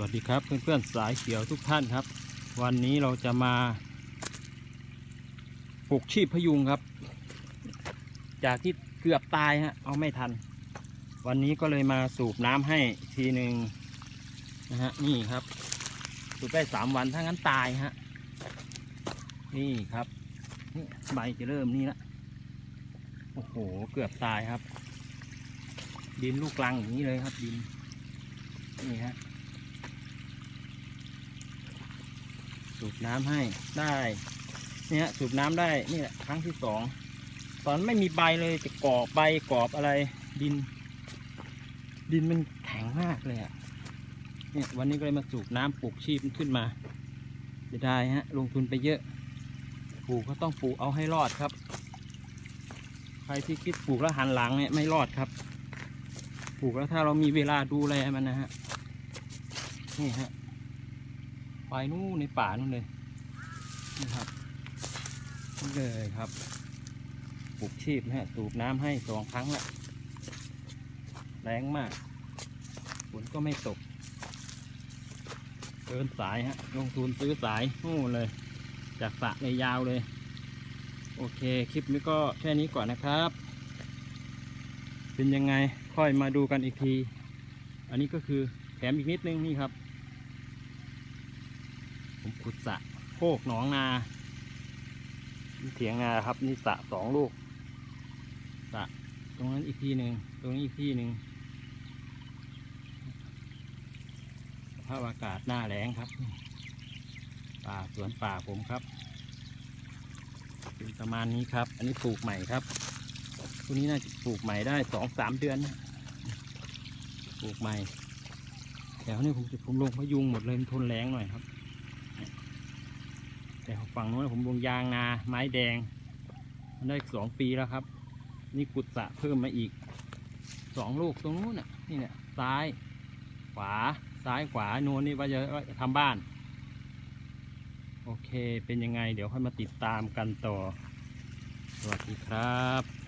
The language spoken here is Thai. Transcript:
วัสดีครับเพื่อนๆสายเขียวทุกท่านครับ วันนี้เราจะมาปลูกชีพพยุงครับ จากที่เกือบตายฮะเอาไม่ทัน วันนี้ก็เลยมาสูบน้ำให้ทีหนึ่งนะฮะนี่ครับ สูบได้สามวันถ้างั้นตายฮะนี่ครับนี่ใบจะเริ่มนี่ละโอ้โหเกือบตายครับ ดินลูกลังอย่างนี้เลยครับดินนี่ฮะ สูบน้ำให้ได้เนี่ยสูบน้ำได้นี่แหละครั้งที่สองตอนไม่มีใบเลยจะกรอบใบกรอบอะไรดิน ดินมันแข็งมากเลยอะ่ะเนี่ยวันนี้ก็เลยมาสูบน้ำปลูกชีพมันขึ้นมาจะได้ฮะลงทุนไปเยอะปลูกก็ต้องปลูกเอาให้รอดครับ ใครที่คิดปลูกแล้วหันหลังเนี่ยไม่รอดครับ ปลูกแล้วถ้าเรามีเวลาดูแลมันนะฮะนี่ฮะ ไปนู่นในป่านู่นเลยนี่ครับนี่เลยครับปลูกชีพนะฮะสูบน้ำให้สองครั้งละแรงมากฝนก็ไม่ตกเดินสายฮะลงทุนซื้อสายนู่นเลย จากสระเลยยาวเลย โอเคคลิปนี้ก็แค่นี้ก่อนนะครับ เป็นยังไงค่อยมาดูกันอีกที อันนี้ก็คือแถมอีกนิดนึงนี่ครับ ผมขุดสระโคกหนองนาเถียงนาครับนี่สระสองลูกสระตรงนั้นอีกที่หนึ่งตรงนี้อีกที่หนึ่งสภาพอากาศหน้าแรงครับ ป่าสวนป่าผมครับเป็นประมาณนี้ครับ อันนี้ปลูกใหม่ครับตัวนี้น่าจะปลูกใหม่ได้สองสามเดือนปลูกใหม่แถวนี้ผมจะผมลงพยุงหมดเลยทนแรงหน่อยครับ แต่ฝั่งโน้นผมลงยางนา ไม้แดงมันได้สองปีแล้วครับ นี่กุดสะเพิ่มมาอีกสองลูกตรงนู้นน่ะนี่เนี่ยซ้าย ขวาซ้ายขวาโน้นนี่ว่าจะว่าจะทำบ้าน โอเคเป็นยังไง เดี๋ยวค่อยมาติดตามกันต่อ สวัสดีครับ